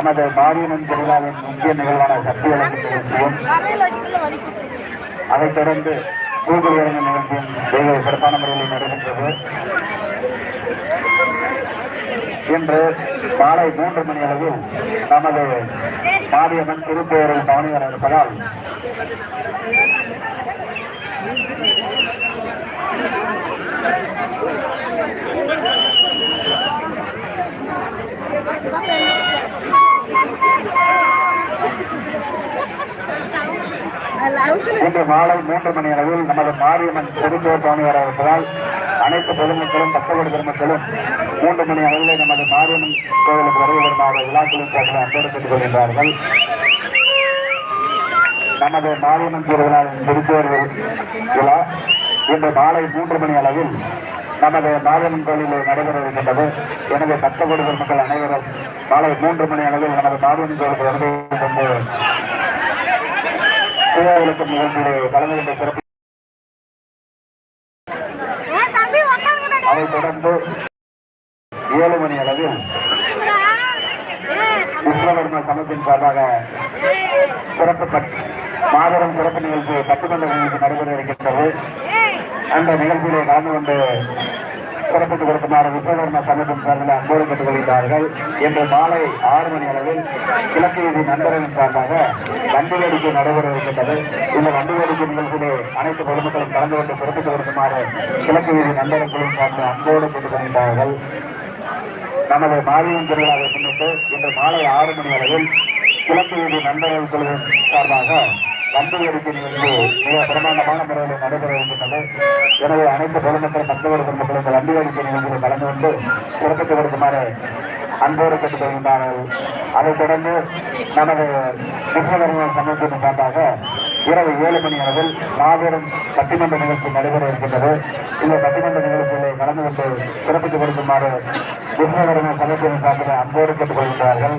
நமது மாரியம்மன் திருவிழாவின் முக்கிய நிகழ்வான சக்தி வழங்கும் நிகழ்ச்சியும் அதைத் தொடர்ந்து கூகுள் இறங்கு நிகழ்ச்சியும் வெகு சிறப்பான முறையில் நடைபெற்றது. இன்று மாலை மூன்று மணி அளவில் நமது மாரியம்மன் திருப்பேரில் பவனி வர இருப்பதால் இன்று மாலை மூன்று மணி அளவில் நமது மாரியம்மன் திருப்பேர் பவனி வர இருப்பதால் அனைத்து பொதுமக்களும் பக்தவடு பெருமக்களும் மூன்று மணி அளவில் நமது மாரியம்மன் கோவிலுக்கு வருகை வருமாறு விழாக்களின் சார்பில் அன்போடு கேட்டுக் கொள்கின்றார்கள் நமது மாரியம்மன் திருவிழாவின் திருப்பேர் விழா. இன்று மாலை மூன்று மணி அளவில் நமது மாரியம்மன் கோயிலில் நடைபெற இருக்கின்றது எனவே பக்தகோடி பெருமக்கள் அனைவரும் மாலை மூன்று மணி அளவில் நமது மாரியம்மன் கோயிலுக்கு வருகை திருவிழாவிற்கு நிகழ்ச்சியிலே கலந்து கொண்டு சிறப்பு அதைத் தொடர்ந்து ஏழு மணி அளவில் விஸ்வகர்ம சமத்தின் சார்பாக சிறப்பு மாபெரும் சிறப்பு நிகழ்ச்சி பட்டுமன்ற நிகழ்ச்சி நடைபெற இருக்கின்றது. அந்த நிகழ்ச்சியிலே கலந்து கொண்டு சிறப்பித்துக் கொடுக்குமாறு விஸ்வகர்ம சமூகம் சார்பில் அன்போடு கேட்டுக் கொள்கிறார்கள் இன்று மாலை ஆறு மணி அளவில் கிழக்கு வீதி நண்பர்களின் சார்பாக வண்டி வேடிக்கை நடைபெற இருக்கின்றது இந்த வண்டி வேடிக்கை நிகழ்ச்சியிலே அனைத்து பொதுமக்களும் கலந்து கொண்டு சிறப்பித்துக் கொடுக்குமாறு கிழக்கு வீதி நண்பர்களும் சார்பில் அன்போடு கேட்டுக் கொள்கிறார்கள் நமது மாரியம் திருவிழாவை முன்னிட்டு இன்று மாலை ஆறு மணி அளவில் கிழக்கு வீதி நண்பர்கள் குழுவின் சார்பாக வண்டி வேடிக்கை நிகழ்ச்சி மிக பிரமாண்டமான முறையில் நடைபெற இருக்கின்றது. எனவே அனைத்து பொதுமக்கள் மக்களோடு பொதுமக்கள் இந்த வண்டி வேடிக்கை நிகழ்ச்சியில் கலந்து கொண்டு சிறப்பித்துக் கொடுக்குமாறு அன்போடு கேட்டுக் கொள்கின்றார்கள். அதைத் தொடர்ந்து நமது விஸ்வகர்ம சமூகத்தின் சார்பாக இரவு ஏழு மணி அளவில் மாபெரும் பட்டிமன்ற நிகழ்ச்சி நடைபெற இருக்கின்றது. இந்த பட்டிமன்ற நிகழ்ச்சியிலே கலந்து கொண்டு சிறப்பித்துக் கொடுக்குமாறு விஸ்வகர்ம சமூகத்தின் சார்பில் அன்போடு கேட்டுக் கொள்கின்றார்கள்.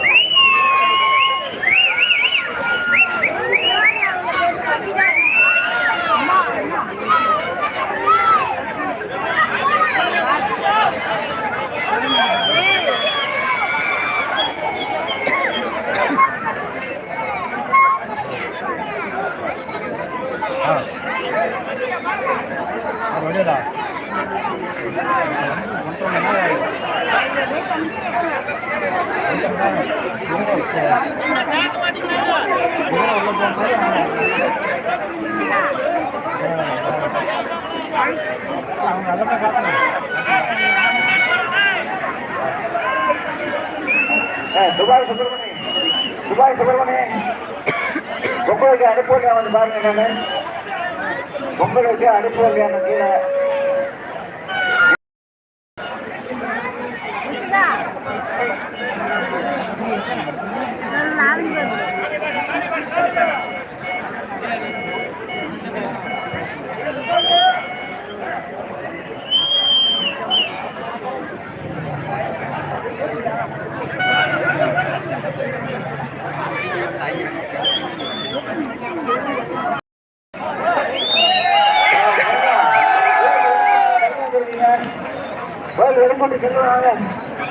ஏய், துபாய் சுப்பிரமணி துபாய் சுப்பிரமணி உங்களுக்கு அனுப்புவதா வந்து பாருங்க நான் உங்களுக்கு அனுப்புவதா கீழே. எடுப்பட்டு செல்லுவாங்க பழம் போயிட்டா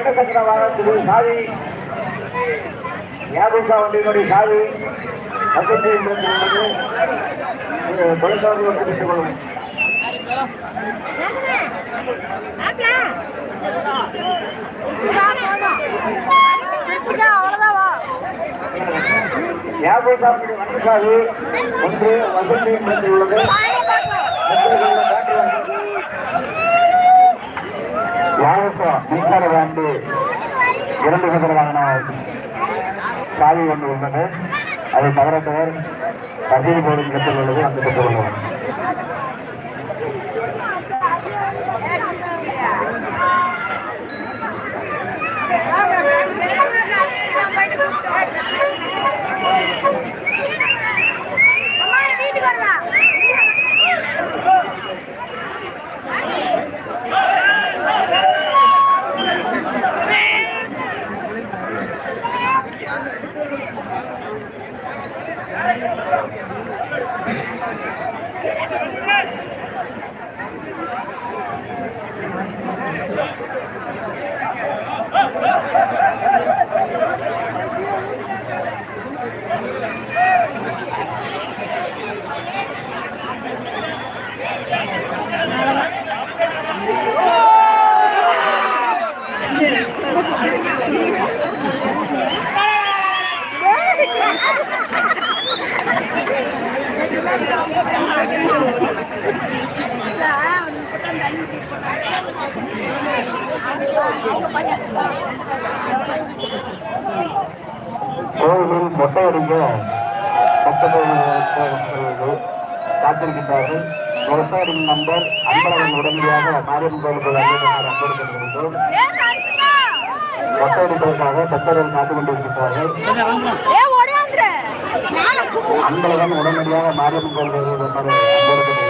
இரண்டு சக்கர வாகனத்துக்கு சாவி. யாபூசா வண்டியினுடைய சாவி வசதி உள்ளது பெற்றுக் கொள்ளும் அவ்வளவுதான் வா சாவி ஒன்று வசதி உள்ளது யாபூசா மின்சார வாண்டு இரண்டு சக்கர வாகன சாவி ஒன்று உள்ளது. அதை தவிர ரசீது போடும் இடத்தில் உள்ளது அங்கு பெற்றுக் கொள்வோம் Là கோவிலில் மொட்டை அடிக்க காத்திருக்கின்றார்கள். விவசாயியின் நம்பர் அன்பழகன் உடனடியாக மாரியம்மன் கோவிலுக்கு வருகிறார் அன்பளிக்கின்றோம் மொட்டை அடிப்பதற்காக பக்தர்கள் காத்துக் கொண்டிருக்கிறார்கள் அன்பழகன் உடனடியாக மாரியம்மன் கோவில் வருமாறு